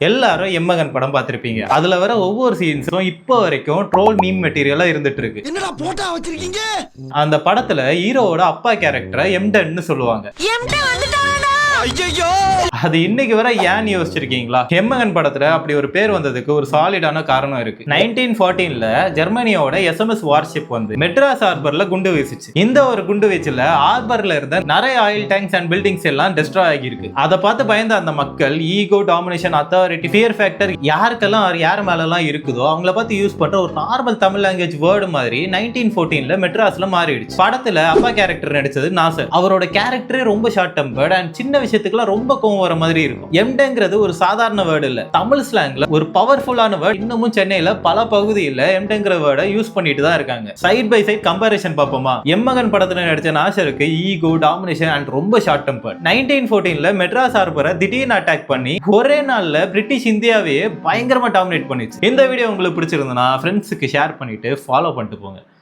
எல்லாரும் எம்மகன் படம் பார்த்திருப்பீங்க. அதுல வர ஒவ்வொரு சீன்ஸும் இப்போ வரைக்கும் ட்ரோல் மீம் மெட்டீரியலா இருந்துட்டு இருக்கு என்னடா போட்டா வச்சிருக்கீங்க? அந்த படத்துல ஹீரோவோட அப்பா கேரக்டரை எம்டன்னு சொல்லுவாங்க. ஐயோ அது இன்னைக்கு வர ஏன் யோசிச்சிருக்கீங்களா? எம்மகன் படத்துல அப்படி ஒரு பேர் வந்ததுக்கு ஒரு சாலிடான காரணம் இருக்கு. நைன்டீன் ஃபார்ட்டீன்ல ஜெர்மனியோட எஸ்எம்எஸ் வார்ஷிப் வந்து மெட்ராஸ் ஹார்பர்ல குண்டு வீசுச்சு. இந்த ஒரு குண்டு வீச்சுல ஹார்பர்ல இருந்த நிறைய ஆயில் டேங்க்ஸ் அண்ட் பில்டிங்ஸ் எல்லாம் டெஸ்ட்ராய் ஆகியிருக்கு. அதை பார்த்து பயந்த அந்த மக்கள் ego domination authority fear factor யாருக்கெல்லாம் யார் மேலெல்லாம் இருக்குதோ அவங்கள பார்த்து யூஸ் பண்ற ஒரு நார்மல் தமிழ் லாங்குவேஜ் வேர்டு மாதிரி நைன்டீன் ஃபோர்டீன்ல மெட்ராஸ்ல மாறிடுச்சு. படத்துல அப்பா கேரக்டர் நடிச்சது நாசர். அவரோட கேரக்டரே ரொம்ப ஷார்ட் டெம்பர்ட் அண்ட் சின்ன விஷயத்துக்குலாம் ரொம்ப கோவம் வர மாதிரி இருக்கும். எம்டங்கிறது ஒரு சாதாரண வேர்டு இல்ல. தமிழ் ஸ்லாங்ல ஒரு பவர்ஃபுல்லான வேர்டு இன்னமும் சென்னையில பல பகுதியில் எம்டங்கிற வேர்டை யூஸ் பண்ணிட்டு தான் இருக்காங்க. சைட் பை சைட் கம்பாரிசன் பார்ப்போமா? எம்மகன் படத்துல நடிச்ச நாசருக்கு ஈகோ டாமினேஷன் அண்ட் ரொம்ப ஷார்ட் டெம்பர் நைன்டீன் ஃபோர்டீன்ல மெட்ராஸ் ஹார்பரை திடீர்னு அட்டாக் பண்ணி ஒரே நாள்ல பிரிட்டிஷ் இந்தியாவையே பயங்கரமா டாமினேட் பண்ணிச்சு இந்த வீடியோ உங்களுக்கு பிடிச்சிருந்தனா ஃப்ரெண்ட்ஸுக்கு ஷேர் பண்ணிட்டு ஃபாலோ பண்ணிட்டு போங்க.